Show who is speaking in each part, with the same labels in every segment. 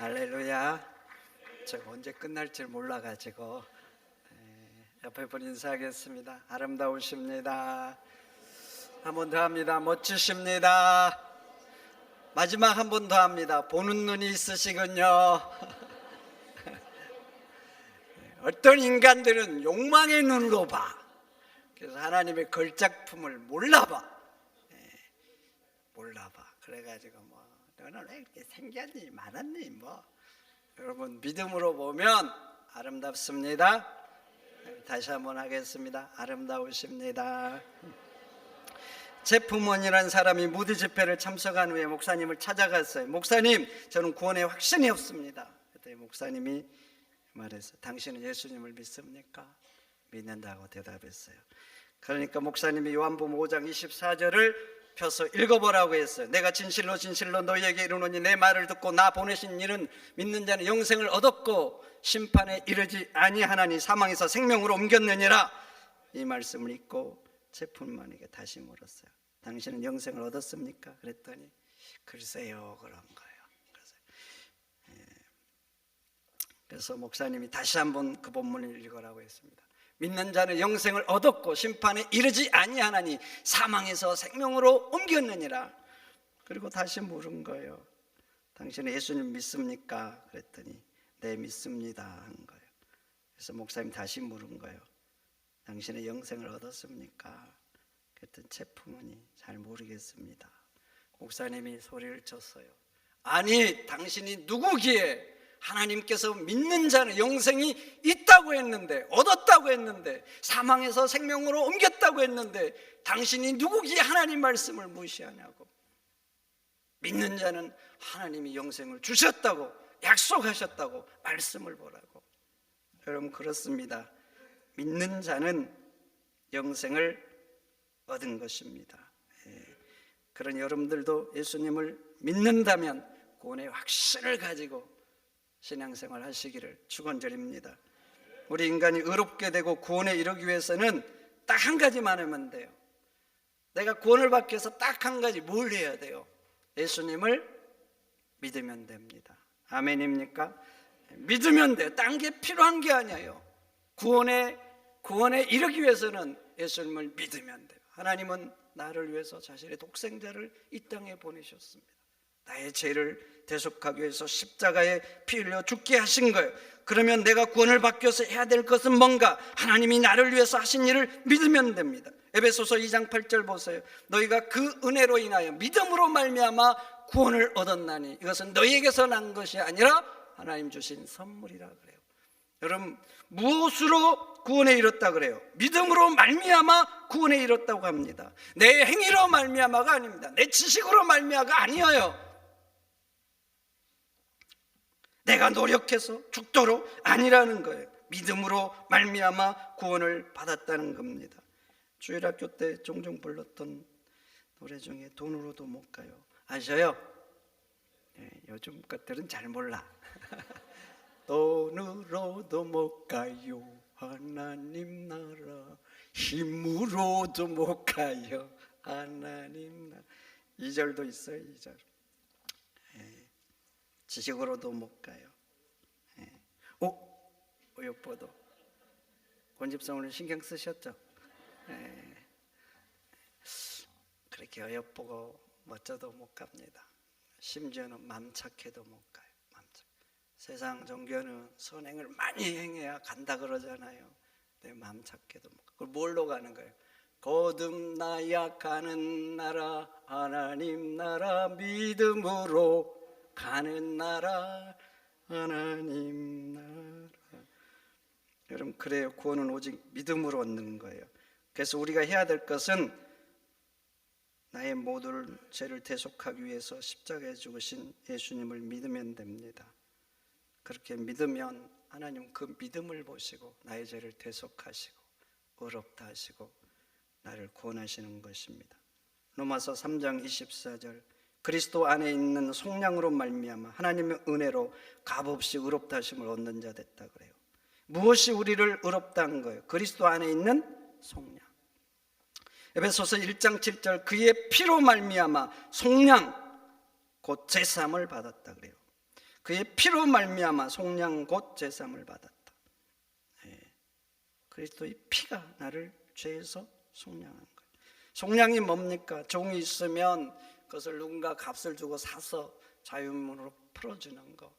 Speaker 1: 할렐루야. 제가 언제 끝날지 몰라가지고 에, 옆에 분 인사하겠습니다. 아름다우십니다. 한 번 더 합니다. 멋지십니다. 마지막 한 번 더 합니다. 보는 눈이 있으시군요. 어떤 인간들은 욕망의 눈으로 봐. 그래서 하나님의 걸작품을 몰라봐. 예, 몰라봐. 그래가지고 뭐 너는 왜 이렇게 생겼니 많았니 뭐 여러분 믿음으로 보면 아름답습니다. 다시 한번 하겠습니다. 아름다우십니다. 제 부모님이라는 사람이 무드 집회를 참석한 후에 목사님을 찾아갔어요. 목사님, 저는 구원에 확신이 없습니다. 그때 목사님이 말했어요. 당신은 예수님을 믿습니까? 믿는다고 대답했어요. 그러니까 목사님이 요한복음 5장 24절을 펴서 읽어보라고 했어요. 내가 진실로 진실로 너희에게 이르노니 내 말을 듣고 나 보내신 이는 믿는 자는 영생을 얻었고 심판에 이르지 아니하나니 사망에서 생명으로 옮겼느니라 이 말씀을 읽고 제품만에게 다시 물었어요. 당신은 영생을 얻었습니까? 그랬더니 글쎄요 그런 거예요. 그래서, 예. 그래서 목사님이 다시 한번 그 본문을 읽으라고 했습니다. 믿는 자는 영생을 얻었고 심판에 이르지 아니하나니 사망에서 생명으로 옮겼느니라. 그리고 다시 물은 거예요. 당신은 예수님 믿습니까? 그랬더니 네 믿습니다 한 거예요. 그래서 목사님 다시 물은 거예요. 당신의 영생을 얻었습니까? 그랬더니 제품은이 잘 모르겠습니다. 목사님이 소리를 쳤어요. 아니 당신이 누구기에 하나님께서 믿는 자는 영생이 있다고 했는데 얻었다고 했는데 사망에서 생명으로 옮겼다고 했는데 당신이 누구기에 하나님 말씀을 무시하냐고. 믿는 자는 하나님이 영생을 주셨다고 약속하셨다고 말씀을 보라고. 여러분 그렇습니다. 믿는 자는 영생을 얻은 것입니다. 예. 그런 여러분들도 예수님을 믿는다면 구원의 확신을 가지고 신앙생활 하시기를 축원드립니다. 우리 인간이 의롭게 되고 구원에 이르기 위해서는 딱 한 가지만 하면 돼요. 내가 구원을 받기 위해서 딱 한 가지 뭘 해야 돼요? 예수님을 믿으면 됩니다. 아멘입니까? 믿으면 돼요. 딴 게 필요한 게 아니에요. 구원에 구원에 이르기 위해서는 예수님을 믿으면 돼요. 하나님은 나를 위해서 자신의 독생자를 이 땅에 보내셨습니다. 나의 죄를 대속하기 위해서 십자가에 피 흘려 죽게 하신 거예요. 그러면 내가 구원을 받기 위해서 해야 될 것은 뭔가? 하나님이 나를 위해서 하신 일을 믿으면 됩니다. 에베소서 2장 8절 보세요. 너희가 그 은혜로 인하여 믿음으로 말미암아 구원을 얻었나니 이것은 너희에게서 난 것이 아니라 하나님 주신 선물이라 그래요. 여러분 무엇으로 구원에 이뤘다 그래요? 믿음으로 말미암아 구원에 이뤘다고 합니다. 내 행위로 말미암아가 아닙니다. 내 지식으로 말미암아가 아니에요. 내가 노력해서 죽도록 아니라는 거예요. 믿음으로 말미암아 구원을 받았다는 겁니다. 주일학교 때 종종 불렀던 노래 중에 돈으로도 못 가요. 아셔요? 네, 요즘 것들은 잘 몰라. 돈으로도 못 가요. 하나님 나라 힘으로도 못 가요. 하나님 나라 이 절도 있어요. 이 절. 예, 지식으로도 못 가요. 예. 오, 어여뻐도 권집성 오늘 신경 쓰셨죠? 예. 그렇게 어여쁘고 멋져도 못 갑니다. 심지어는 맘 착해도 못 가요. 맘 착. 세상 종교는 선행을 많이 행해야 간다 그러잖아요. 내 마음 착해도 못 가. 그걸 뭘로 가는 거예요? 거듭나야 가는 나라 하나님 나라 믿음으로 가는 나라 하나님 나라. 여러분 그래요. 구원은 오직 믿음으로 얻는 거예요. 그래서 우리가 해야 될 것은 나의 모든 죄를 대속하기 위해서 십자가에 죽으신 예수님을 믿으면 됩니다. 그렇게 믿으면 하나님 그 믿음을 보시고 나의 죄를 대속하시고 의롭다 하시고 나를 구원하시는 것입니다. 로마서 3장 24절 그리스도 안에 있는 속량으로 말미암아 하나님의 은혜로 값없이 의롭다 하심을 얻는 자 됐다 그래요. 무엇이 우리를 의롭다 한 거예요? 그리스도 안에 있는 속량. 에베소서 1장 7절 그의 피로 말미암아 속량 곧 제삼을 받았다 그래요. 그의 피로 말미암아 속량 곧 제삼을 받았다. 예. 그리스도의 피가 나를 죄에서 속량한 거예요. 속량이 뭡니까? 종이 있으면 그것을 누군가 값을 주고 사서 자유문으로 풀어주는 거.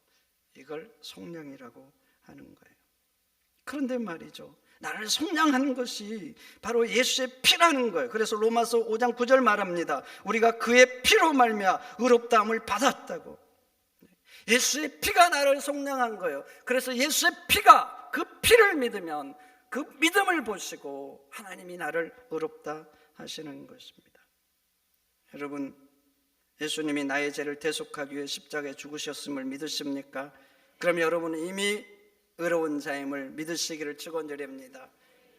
Speaker 1: 이걸 속량이라고 하는 거예요. 그런데 말이죠. 나를 속량하는 것이 바로 예수의 피라는 거예요. 그래서 로마서 5장 9절 말합니다. 우리가 그의 피로 말미암아 의롭다함을 받았다고. 예수의 피가 나를 속량한 거예요. 그래서 예수의 피가 그 피를 믿으면 그 믿음을 보시고 하나님이 나를 의롭다 하시는 것입니다. 여러분, 예수님이 나의 죄를 대속하기 위해 십자가에 죽으셨음을 믿으십니까? 그럼 여러분은 이미 의로운 자임을 믿으시기를 축원드립니다.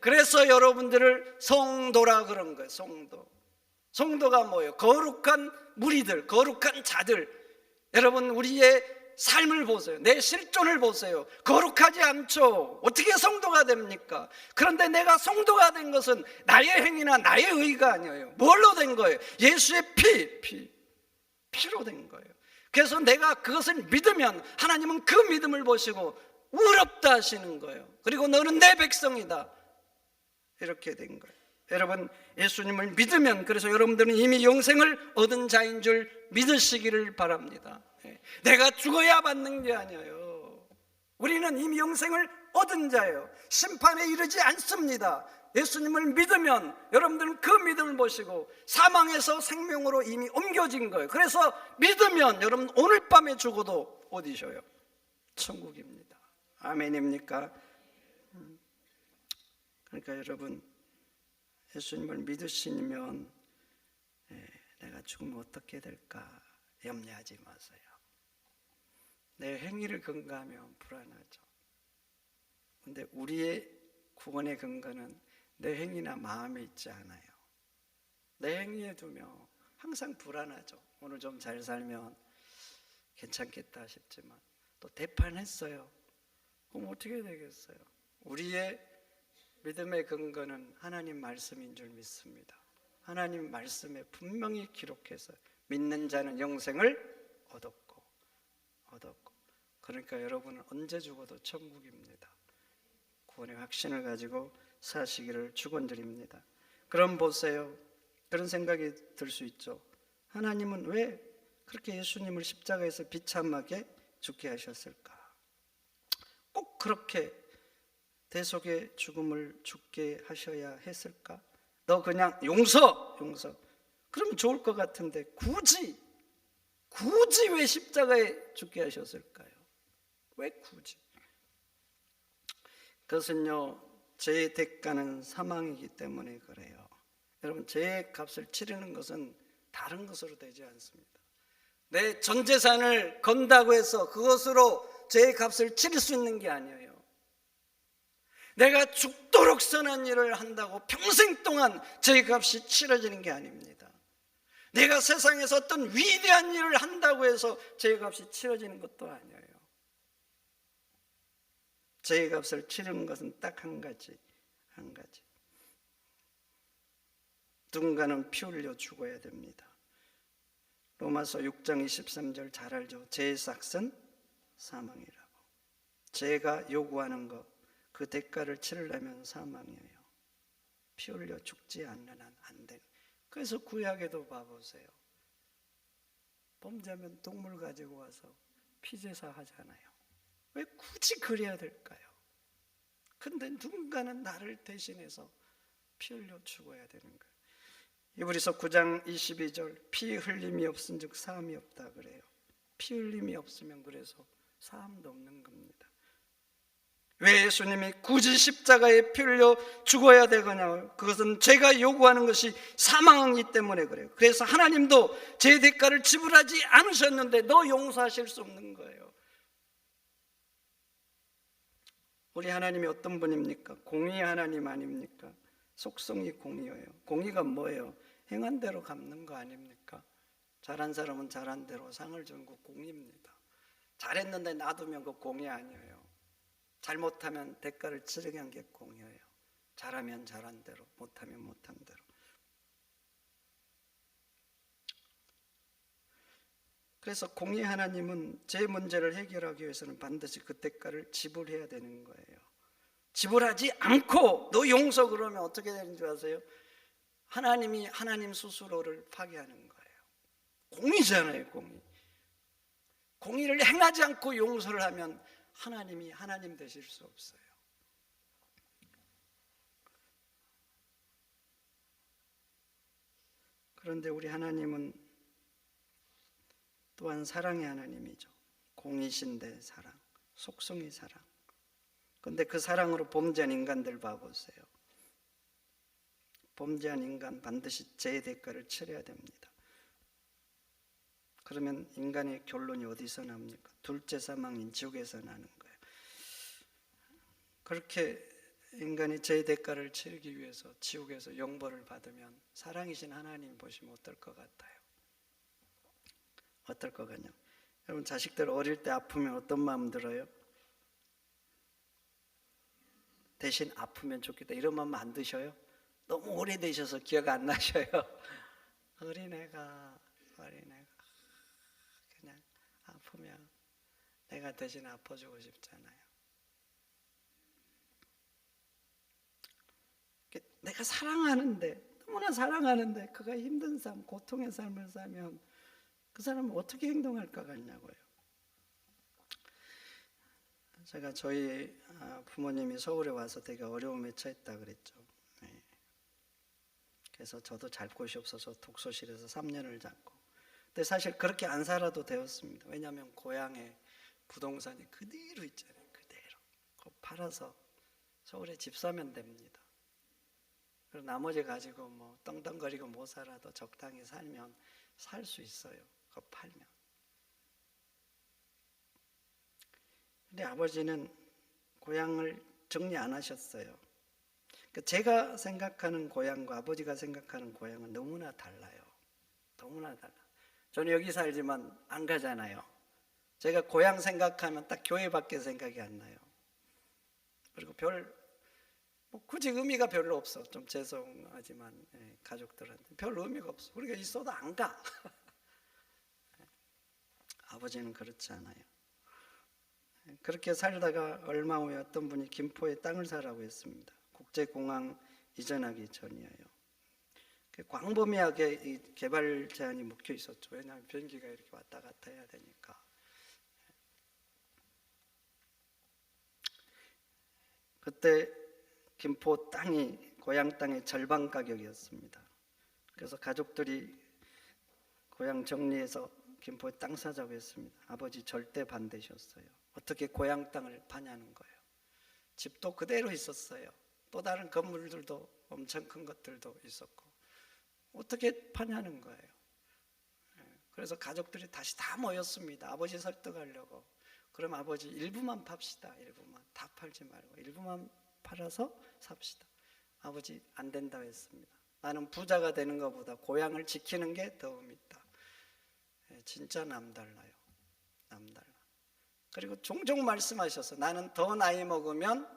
Speaker 1: 그래서 여러분들을 성도라 그런 거예요. 성도. 성도가 뭐예요? 거룩한 무리들, 거룩한 자들. 여러분 우리의 삶을 보세요. 내 실존을 보세요. 거룩하지 않죠. 어떻게 성도가 됩니까? 그런데 내가 성도가 된 것은 나의 행위나 나의 의가 아니에요. 뭘로 된 거예요? 예수의 피, 피. 피로 된 거예요. 그래서 내가 그것을 믿으면 하나님은 그 믿음을 보시고 의롭다 하시는 거예요. 그리고 너는 내 백성이다. 이렇게 된 거예요. 여러분 예수님을 믿으면 그래서 여러분들은 이미 영생을 얻은 자인 줄 믿으시기를 바랍니다. 예. 내가 죽어야 받는 게 아니에요. 우리는 이미 영생을 얻은 자예요. 심판에 이르지 않습니다. 예수님을 믿으면 여러분들은 그 믿음을 보시고 사망에서 생명으로 이미 옮겨진 거예요. 그래서 믿으면 여러분 오늘 밤에 죽어도 어디셔요? 천국입니다. 아멘입니까? 음. 그러니까 여러분 예수님을 믿으시면 예, 내가 죽으면 어떻게 될까 염려하지 마세요. 내 행위를 근거하면 불안하죠. 근데 우리의 구원의 근거는 내 행위나 마음에 있지 않아요. 내 행위에 두면 항상 불안하죠. 오늘 좀 잘 살면 괜찮겠다 싶지만 또 대판했어요. 그럼 어떻게 되겠어요? 우리의 믿음의 근거는 하나님 말씀인 줄 믿습니다. 하나님 말씀에 분명히 기록해서 믿는 자는 영생을 얻었고 얻었고 그러니까 여러분은 언제 죽어도 천국입니다. 구원의 확신을 가지고 사시기를 축원드립니다. 그럼 보세요. 그런 생각이 들 수 있죠. 하나님은 왜 그렇게 예수님을 십자가에서 비참하게 죽게 하셨을까? 꼭 그렇게 대속의 죽음을 죽게 하셔야 했을까? 너 그냥 용서, 용서. 그러면 좋을 것 같은데 굳이 굳이 왜 십자가에 죽게 하셨을까요? 왜 굳이? 그것은요 죄의 대가는 사망이기 때문에 그래요. 여러분 죄의 값을 치르는 것은 다른 것으로 되지 않습니다. 내 전 재산을 건다고 해서 그것으로 죄의 값을 치를 수 있는 게 아니에요. 내가 죽도록 선한 일을 한다고 평생 동안 죄의 값이 치러지는 게 아닙니다. 내가 세상에서 어떤 위대한 일을 한다고 해서 죄의 값이 치러지는 것도 아니에요. 죄의 값을 치르는 것은 딱 한 가지, 한 가지. 누군가는 피 흘려 죽어야 됩니다. 로마서 6장 23절 잘 알죠. 죄의 삭은 사망이라고. 죄가 요구하는 것, 그 대가를 치르려면 사망이에요. 피 흘려 죽지 않는 한 안 돼. 그래서 구약에도 봐보세요. 범죄하면 동물 가지고 와서 피제사 하잖아요. 왜 굳이 그래야 될까요? 근데 누군가는 나를 대신해서 피 흘려 죽어야 되는 거예요. 이브리서 9장 22절 피 흘림이 없은즉 사함이 없다 그래요. 피 흘림이 없으면 그래서 사함도 없는 겁니다. 왜 예수님이 굳이 십자가에 피 흘려 죽어야 되거냐? 그것은 제가 요구하는 것이 사망이기 때문에 그래요. 그래서 하나님도 제 대가를 지불하지 않으셨는데 너 용서하실 수 없는 거예요. 우리 하나님이 어떤 분입니까? 공의 하나님 아닙니까? 속성이 공의예요. 공의가 뭐예요? 행한 대로 갚는 거 아닙니까? 잘한 사람은 잘한 대로 상을 주는 거 공의입니다. 잘했는데 놔두면 그 공의 아니에요. 잘못하면 대가를 치르게 한 게 공의예요. 잘하면 잘한 대로, 못하면 못한 대로. 그래서 공의 하나님은 제 문제를 해결하기 위해서는 반드시 그 대가를 지불해야 되는 거예요. 지불하지 않고 너 용서 그러면 어떻게 되는 줄 아세요? 하나님이 하나님 스스로를 파괴하는 거예요. 공의잖아요, 공의. 공의를 행하지 않고 용서를 하면 하나님이 하나님 되실 수 없어요. 그런데 우리 하나님은 또한 사랑의 하나님이죠. 공이신데 사랑, 속성이 사랑. 근데 그 사랑으로 범죄한 인간들 봐보세요. 범죄한 인간 반드시 제 대가를 치러야 됩니다. 그러면 인간의 결론이 어디서 납니까? 둘째 사망인 지옥에서 나는 거예요. 그렇게 인간이 제 대가를 치르기 위해서 지옥에서 영벌을 받으면 사랑이신 하나님 보시면 어떨 것 같아요? 어떨 것 같냐? 여러분 자식들 어릴 때 아프면 어떤 마음 들어요? 대신 아프면 좋겠다 이런 마음 안 드셔요? 너무 오래되셔서 기억 안 나셔요? 어린애가 어린애가 그냥 아프면 내가 대신 아파주고 싶잖아요. 내가 사랑하는데 너무나 사랑하는데 그가 힘든 삶, 고통의 삶을 살면 그 사람은 어떻게 행동할 것 같냐고요. 제가 저희 아, 부모님이 서울에 와서 되게 어려움에 처했다 그랬죠. 네. 그래서 저도 잘 곳이 없어서 독서실에서 3년을 잡고. 근데 사실 그렇게 안 살아도 되었습니다. 왜냐하면 고향에 부동산이 그대로 있잖아요. 그대로. 그거 팔아서 서울에 집 사면 됩니다. 그리고 나머지 가지고 뭐 떵떵거리고 못 살아도 적당히 살면 살 수 있어요. 그거 팔면. 근데 아버지는 고향을 정리 안 하셨어요. 그러니까 제가 생각하는 고향과 아버지가 생각하는 고향은 너무나 달라요. 너무나 달라. 저는 여기 살지만 안 가잖아요. 제가 고향 생각하면 딱 교회밖에 생각이 안 나요. 그리고 별, 뭐 굳이 의미가 별로 없어. 좀 죄송하지만 예, 가족들한테 별 의미가 없어. 우리가 있어도 안 가. 아버지는 그렇지 않아요. 그렇게 살다가 얼마 후에 어떤 분이 김포에 땅을 사라고 했습니다. 국제공항 이전하기 전이에요. 그 광범위하게 이 개발 제한이 묶여 있었죠. 왜냐하면 비행기가 이렇게 왔다 갔다 해야 되니까. 그때 김포 땅이 고향 땅의 절반 가격이었습니다. 그래서 가족들이 고향 정리해서 김포에 땅 사자고 했습니다. 아버지 절대 반대셨어요. 어떻게 고향 땅을 파냐는 거예요. 집도 그대로 있었어요. 또 다른 건물들도 엄청 큰 것들도 있었고 어떻게 파냐는 거예요. 예, 그래서 가족들이 다시 다 모였습니다. 아버지 설득하려고. 그럼 아버지 일부만 팝시다. 일부만 다 팔지 말고 일부만 팔아서 삽시다. 아버지 안 된다고 했습니다. 나는 부자가 되는 것보다 고향을 지키는 게 더 의미 있다. 예, 진짜 남달라요. 남달라. 그리고 종종 말씀하셔서 나는 더 나이 먹으면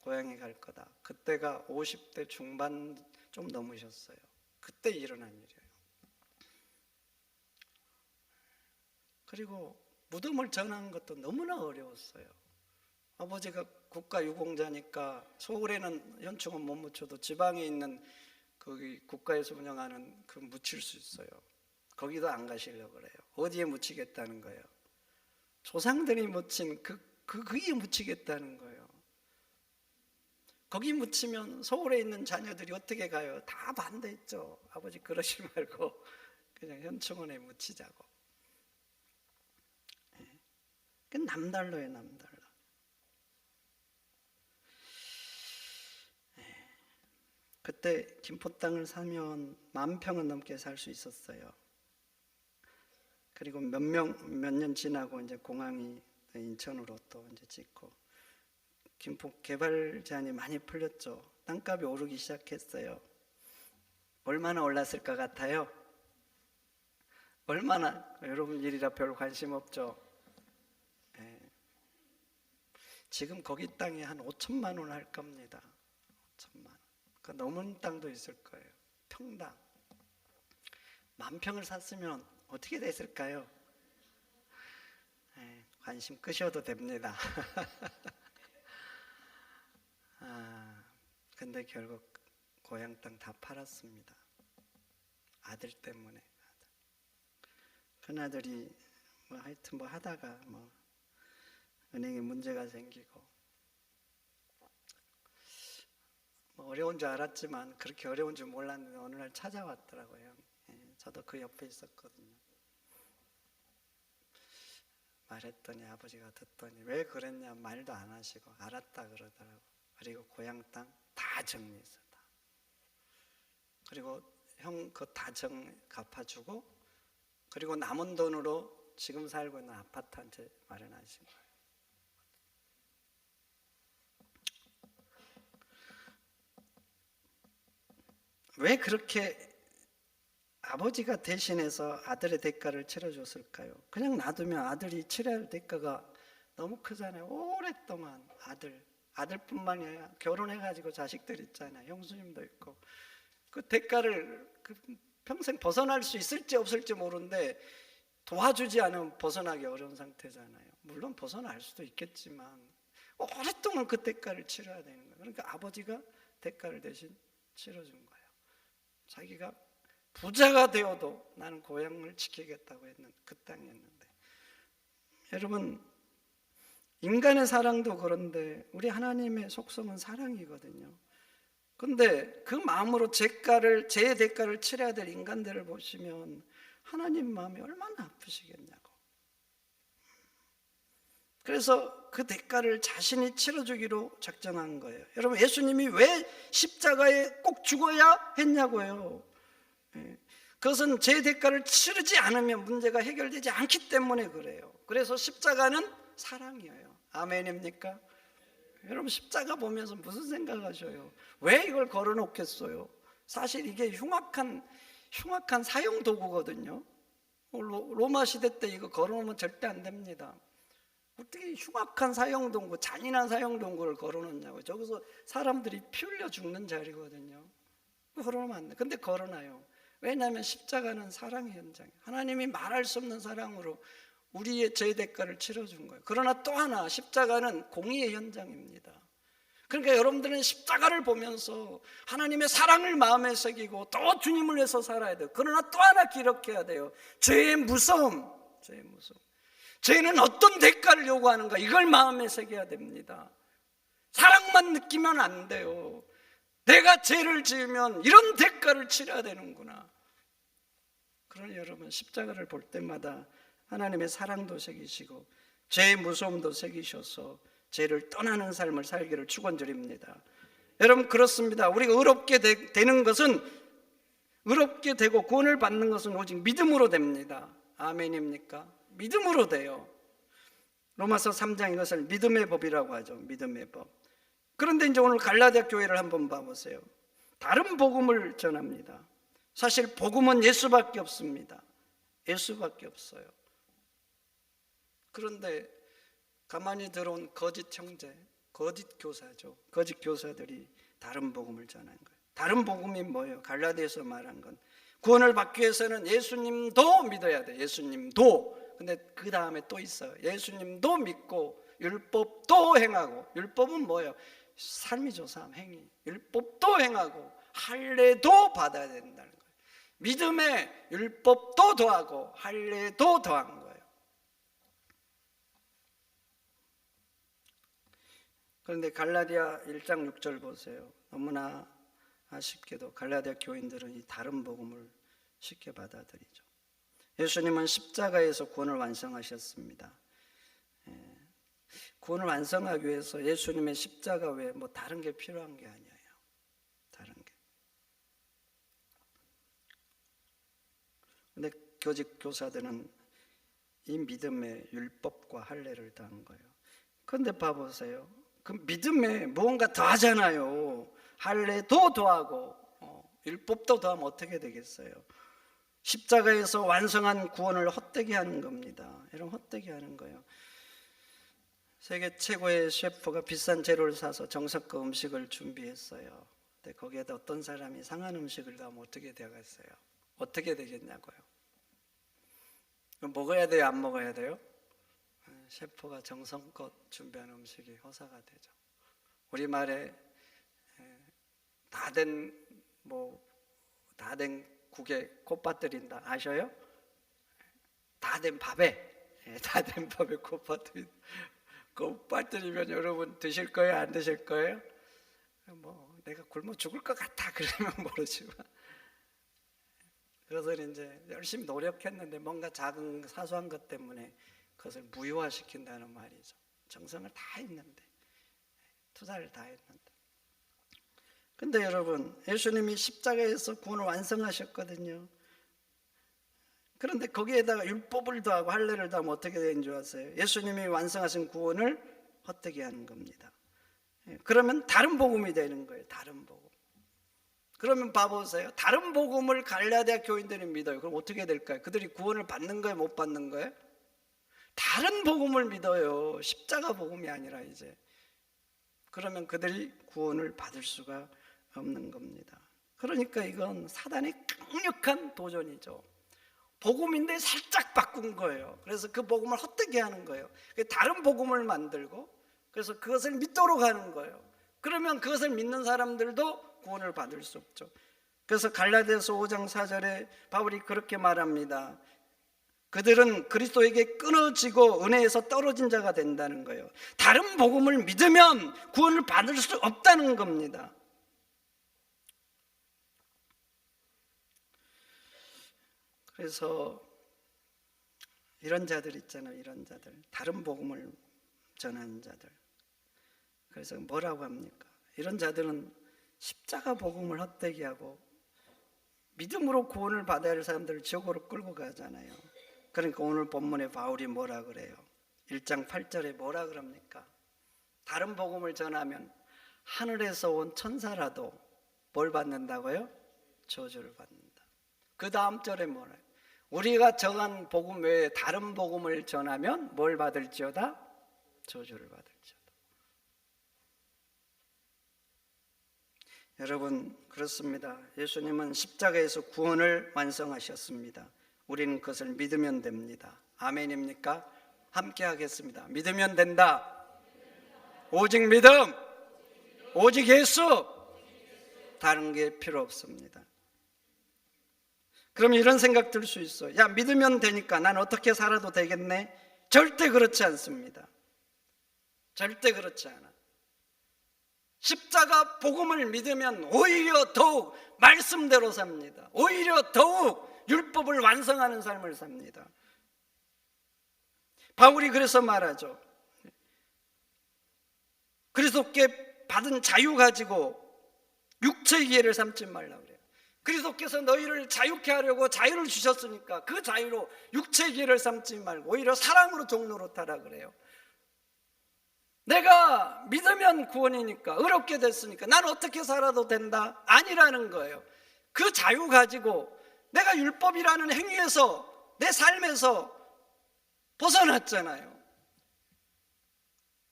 Speaker 1: 고향에 갈 거다. 그때가 50대 중반 좀 넘으셨어요. 그때 일어난 일이에요. 그리고 무덤을 전하는 것도 너무나 어려웠어요. 아버지가 국가유공자니까 서울에는 현충은 못 묻혀도 지방에 있는 거기 국가에서 운영하는 그 묻힐 수 있어요. 거기도 안 가시려고 그래요. 어디에 묻히겠다는 거예요. 조상들이 묻힌 그, 그, 그에 묻히겠다는 거예요. 거기 묻히면 서울에 있는 자녀들이 어떻게 가요? 다 반대했죠. 아버지 그러지 말고 그냥 현충원에 묻히자고. 예. 그 남달라요, 남달라. 예. 그때 김포 땅을 사면 만 평은 넘게 살 수 있었어요. 그리고 몇 명 몇 년 지나고 이제 공항이 인천으로 또 이제 짓고 김포 개발 제한이 많이 풀렸죠. 땅값이 오르기 시작했어요. 얼마나 올랐을 것 같아요? 얼마나 여러분 일이라 별 관심 없죠. 예. 지금 거기 땅이 한 5천만 원 할 겁니다. 5천만 원. 그 넘은 땅도 있을 거예요. 평당 만 평을 샀으면 어떻게 됐을까요? 관심 끄셔도 됩니다. 아, 근데 결국 고향 땅 다 팔았습니다. 아들 때문에. 큰 아들이 뭐 하여튼 뭐 하다가 뭐 은행에 문제가 생기고 뭐 어려운 줄 알았지만 그렇게 어려운 줄 몰랐는데 어느 날 찾아왔더라고요. 예, 저도 그 옆에 있었거든요. 말했더니 아버지가 듣더니 왜 그랬냐 말도 안 하시고 알았다 그러더라고. 그리고 고향 땅 다 정리했어. 다. 그리고 형 그 다 정 갚아주고 그리고 남은 돈으로 지금 살고 있는 아파트 한 채 마련하신 거예요. 왜 그렇게 아버지가 대신해서 아들의 대가를 치러줬을까요? 그냥 놔두면 아들이 치러야 할 대가가 너무 크잖아요. 오랫동안 아들, 아들뿐만이 아니라 결혼해가지고 자식들 있잖아요. 형수님도 있고 그 대가를 그 평생 벗어날 수 있을지 없을지 모르는데 도와주지 않으면 벗어나기 어려운 상태잖아요. 물론 벗어날 수도 있겠지만 오랫동안 그 대가를 치러야 되는 거예요. 그러니까 아버지가 대가를 대신 치러준 거예요. 자기가 부자가 되어도 나는 고향을 지키겠다고 했는 그 땅이었는데 여러분 인간의 사랑도 그런데 우리 하나님의 속성은 사랑이거든요. 근데 그 마음으로 제가를 제 대가를 치러야 될 인간들을 보시면 하나님 마음이 얼마나 아프시겠냐고. 그래서 그 대가를 자신이 치러주기로 작정한 거예요. 여러분 예수님이 왜 십자가에 꼭 죽어야 했냐고요. 예. 그것은 제 대가를 치르지 않으면 문제가 해결되지 않기 때문에 그래요. 그래서 십자가는 사랑이에요. 아멘입니까? 여러분 십자가 보면서 무슨 생각하셔요? 왜 이걸 걸어놓겠어요? 사실 이게 흉악한 흉악한 사용 도구거든요. 로- 로마 시대 때 이거 걸어놓으면 절대 안 됩니다. 어떻게 흉악한 사용 도구, 잔인한 사용 도구를 걸어놓냐고. 저기서 사람들이 피 흘려 죽는 자리거든요. 걸어놓으면 안 돼. 근데 걸어놔요. 왜냐하면 십자가는 사랑의 현장이에요. 하나님이 말할 수 없는 사랑으로 우리의 죄 대가를 치러준 거예요. 그러나 또 하나 십자가는 공의의 현장입니다. 그러니까 여러분들은 십자가를 보면서 하나님의 사랑을 마음에 새기고 또 주님을 위해서 살아야 돼요. 그러나 또 하나 기록해야 돼요. 죄의 무서움, 죄의 무서움. 죄는 어떤 대가를 요구하는가 이걸 마음에 새겨야 됩니다. 사랑만 느끼면 안 돼요. 내가 죄를 지으면 이런 대가를 치러야 되는구나. 그러니 여러분 십자가를 볼 때마다 하나님의 사랑도 새기시고 죄의 무서움도 새기셔서 죄를 떠나는 삶을 살기를 축원드립니다. 여러분 그렇습니다. 우리가 의롭게 되, 는 것은 의롭게 되고 구원을 받는 것은 오직 믿음으로 됩니다. 아멘입니까? 믿음으로 돼요. 로마서 3장 이것을 믿음의 법이라고 하죠. 믿음의 법. 그런데 이제 오늘 갈라디아 교회를 한번 봐보세요. 다른 복음을 전합니다. 사실 복음은 예수밖에 없습니다. 예수밖에 없어요. 그런데 가만히 들어온 거짓 형제, 거짓 교사죠. 거짓 교사들이 다른 복음을 전한 거예요. 다른 복음이 뭐예요? 갈라디아서 말한 건 구원을 받기 위해서는 예수님도 믿어야 돼. 예수님도. 근데 그 다음에 또 있어요. 예수님도 믿고 율법도 행하고 율법은 뭐예요? 삶이죠, 삶, 행위. 율법도 행하고 할례도 받아야 된다는. 믿음에 율법도 더하고 할례도 더한 거예요. 그런데 갈라디아 1장 6절 보세요. 너무나 아쉽게도 갈라디아 교인들은 이 다른 복음을 쉽게 받아들이죠. 예수님은 십자가에서 구원을 완성하셨습니다. 예. 구원을 완성하기 위해서 예수님의 십자가 외에 뭐 다른 게 필요한 게 아니에요. 다른 게. 근데 교직 교사들은 이 믿음의 율법과 할례를 다한 거예요. 그런데 봐보세요. 그 믿음에 무언가 더 하잖아요. 할례도 더하고 어, 율법도 더하면 어떻게 되겠어요? 십자가에서 완성한 구원을 헛되게 하는 겁니다. 이런 헛되게 하는 거예요. 세계 최고의 셰프가 비싼 재료를 사서 정석과 음식을 준비했어요. 근데 거기에다 어떤 사람이 상한 음식을 넣으면 어떻게 되겠어요? 어떻게 되겠냐고요? 먹어야 돼요? 안 먹어야 돼요? 셰프가 정성껏 준비한 음식이 허사가 되죠. 우리 말에 다 된 뭐 다 된 국에 콧밭 들인다 아셔요? 다 된 밥에 다 된 밥에 콧밭 들인 콧밭 들이면 여러분 드실 거예요 안 드실 거예요? 뭐 내가 굶어 죽을 것 같아 그러면 모르지만 그래서 이제 열심히 노력했는데 뭔가 작은 사소한 것 때문에 그것을 무효화시킨다는 말이죠. 정성을 다 했는데 투자를 다 했는데. 근데 여러분 예수님이 십자가에서 구원을 완성하셨거든요. 그런데 거기에다가 율법을 더하고 할례를 더하면 어떻게 되는 줄 아세요? 예수님이 완성하신 구원을 헛되게 하는 겁니다. 예, 그러면 다른 복음이 되는 거예요. 다른 복음. 그러면 봐보세요. 다른 복음을 갈라디아 교인들이 믿어요. 그럼 어떻게 될까요? 그들이 구원을 받는 거예요, 못 받는 거예요? 다른 복음을 믿어요. 십자가 복음이 아니라 이제. 그러면 그들이 구원을 받을 수가 없는 겁니다. 그러니까 이건 사단의 강력한 도전이죠. 복음인데 살짝 바꾼 거예요. 그래서 그 복음을 헛되게 하는 거예요. 다른 복음을 만들고 그래서 그것을 믿도록 하는 거예요. 그러면 그것을 믿는 사람들도 구원을 받을 수 없죠. 그래서 갈라디아서 5장 4절에 바울이 그렇게 말합니다. 그들은 그리스도에게 끊어지고 은혜에서 떨어진 자가 된다는 거예요. 다른 복음을 믿으면 구원을 받을 수 없다는 겁니다. 그래서 이런 자들 있잖아요. 이런 자들. 다른 복음을 전하는 자들. 그래서 뭐라고 합니까? 이런 자들은 십자가 복음을 헛되게 하고 믿음으로 구원을 받아야 할 사람들을 지옥으로 끌고 가잖아요. 그러니까 오늘 본문에 바울이 뭐라 그래요? 1장 8절에 뭐라 그럽니까? 다른 복음을 전하면 하늘에서 온 천사라도 뭘 받는다고요? 저주를 받는다. 그 다음 절에 뭐래? 우리가 정한 복음 외에 다른 복음을 전하면 뭘 받을지어다? 저주를 받을지어다. 여러분 그렇습니다. 예수님은 십자가에서 구원을 완성하셨습니다. 우리는 그것을 믿으면 됩니다. 아멘입니까? 함께 하겠습니다. 믿으면 된다. 오직 믿음. 오직 예수. 다른 게 필요 없습니다. 그럼 이런 생각 들 수 있어. 야, 믿으면 되니까 난 어떻게 살아도 되겠네? 절대 그렇지 않습니다. 절대 그렇지 않아. 십자가 복음을 믿으면 오히려 더욱 말씀대로 삽니다. 오히려 더욱 율법을 완성하는 삶을 삽니다. 바울이 그래서 말하죠. 그리스도께 받은 자유 가지고 육체의 기회를 삼지 말라 그래요. 그리스도께서 너희를 자유케 하려고 자유를 주셨으니까 그 자유로 육체의 기회를 삼지 말고 오히려 사랑으로 종로로 타라 그래요. 내가 믿으면 구원이니까 어렵게 됐으니까 난 어떻게 살아도 된다 아니라는 거예요. 그 자유 가지고 내가 율법이라는 행위에서 내 삶에서 벗어났잖아요.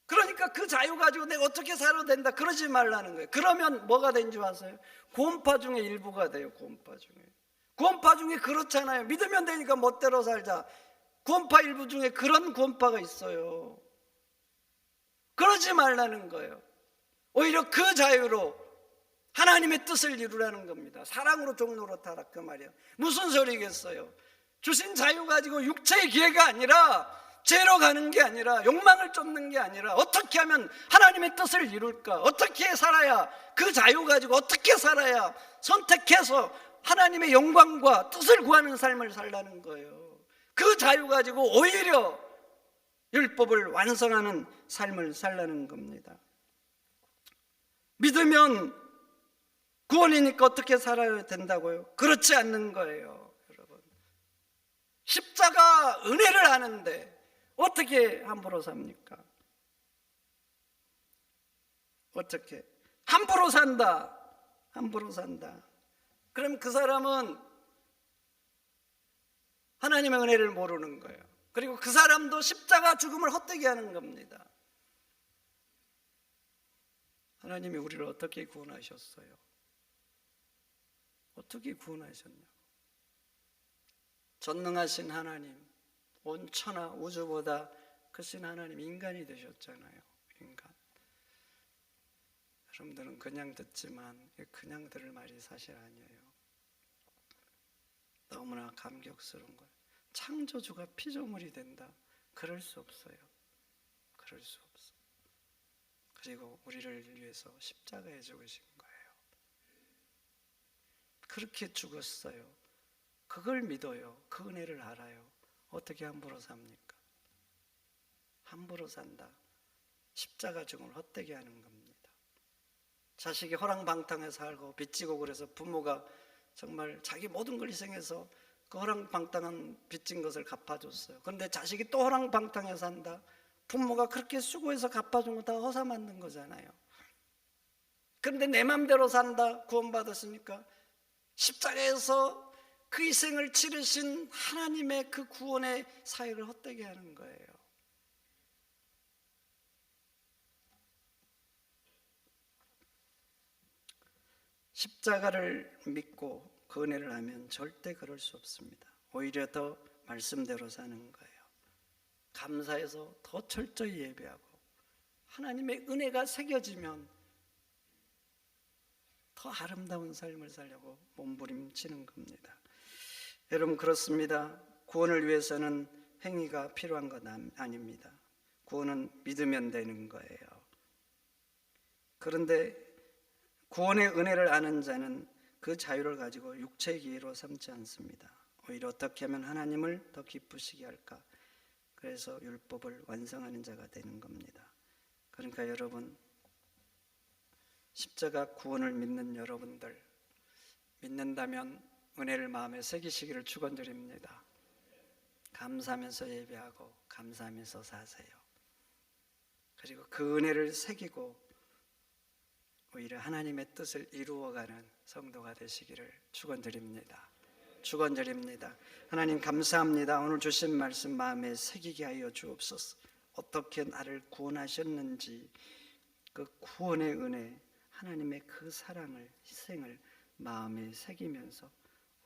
Speaker 1: 그러니까 그 자유 가지고 내가 어떻게 살아도 된다 그러지 말라는 거예요. 그러면 뭐가 된 줄 아세요? 구원파 중에 일부가 돼요. 구원파 중에. 구원파 중에 그렇잖아요. 믿으면 되니까 멋대로 살자. 구원파 일부 중에 그런 구원파가 있어요. 그러지 말라는 거예요. 오히려 그 자유로 하나님의 뜻을 이루라는 겁니다. 사랑으로 종로로 타라 그 말이에요. 무슨 소리겠어요? 주신 자유 가지고 육체의 기회가 아니라 죄로 가는 게 아니라 욕망을 쫓는 게 아니라 어떻게 하면 하나님의 뜻을 이룰까? 어떻게 살아야 그 자유 가지고 어떻게 살아야 선택해서 하나님의 영광과 뜻을 구하는 삶을 살라는 거예요. 그 자유 가지고 오히려 율법을 완성하는 삶을 살라는 겁니다. 믿으면 구원이니까 어떻게 살아야 된다고요? 그렇지 않는 거예요, 여러분. 십자가 은혜를 아는데 어떻게 함부로 삽니까? 어떻게? 함부로 산다. 함부로 산다. 그럼 그 사람은 하나님의 은혜를 모르는 거예요. 그리고 그 사람도 십자가 죽음을 헛되게 하는 겁니다. 하나님이 우리를 어떻게 구원하셨어요? 어떻게 구원하셨냐고. 전능하신 하나님, 온 천하 우주보다 크신 하나님 인간이 되셨잖아요. 인간. 여러분들은 그냥 듣지만 그냥 들을 말이 사실 아니에요. 너무나 감격스러운 거예요. 창조주가 피조물이 된다. 그럴 수 없어요. 그럴 수 없어. 그리고 우리를 위해서 십자가에 죽으신 거예요. 그렇게 죽었어요. 그걸 믿어요. 그 은혜를 알아요. 어떻게 함부로 삽니까? 함부로 산다. 십자가 죽음을 헛되게 하는 겁니다. 자식이 허랑방탕에 살고 빚지고 그래서 부모가 정말 자기 모든 걸 희생해서 그 허랑방탕한 빚진 것을 갚아줬어요. 그런데 자식이 또 허랑방탕에 산다. 부모가 그렇게 수고해서 갚아준 거 다 허사 만든 거잖아요. 그런데 내 맘대로 산다. 구원받았으니까 십자가에서 그 희생을 치르신 하나님의 그 구원의 사역을 헛되게 하는 거예요. 십자가를 믿고 그 은혜를 하면 절대 그럴 수 없습니다. 오히려 더 말씀대로 사는 거예요. 감사해서 더 철저히 예배하고 하나님의 은혜가 새겨지면 더 아름다운 삶을 살려고 몸부림치는 겁니다. 여러분 그렇습니다. 구원을 위해서는 행위가 필요한 것 아- 아닙니다. 구원은 믿으면 되는 거예요. 그런데 구원의 은혜를 아는 자는 그 자유를 가지고 육체의 기회로 삼지 않습니다. 오히려 어떻게 하면 하나님을 더 기쁘시게 할까? 그래서 율법을 완성하는 자가 되는 겁니다. 그러니까 여러분 십자가 구원을 믿는 여러분들 믿는다면 은혜를 마음에 새기시기를 축원드립니다. 감사하면서 예배하고 감사하면서 사세요. 그리고 그 은혜를 새기고 오히려 하나님의 뜻을 이루어가는 성도가 되시기를 축원드립니다. 축원드립니다. 하나님 감사합니다. 오늘 주신 말씀 마음에 새기게 하여 주옵소서. 어떻게 나를 구원하셨는지 그 구원의 은혜, 하나님의 그 사랑을 희생을 마음에 새기면서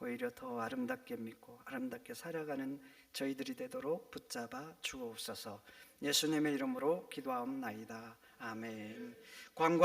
Speaker 1: 오히려 더 아름답게 믿고 아름답게 살아가는 저희들이 되도록 붙잡아 주옵소서. 예수님의 이름으로 기도하옵나이다. 아멘. 광고합니다.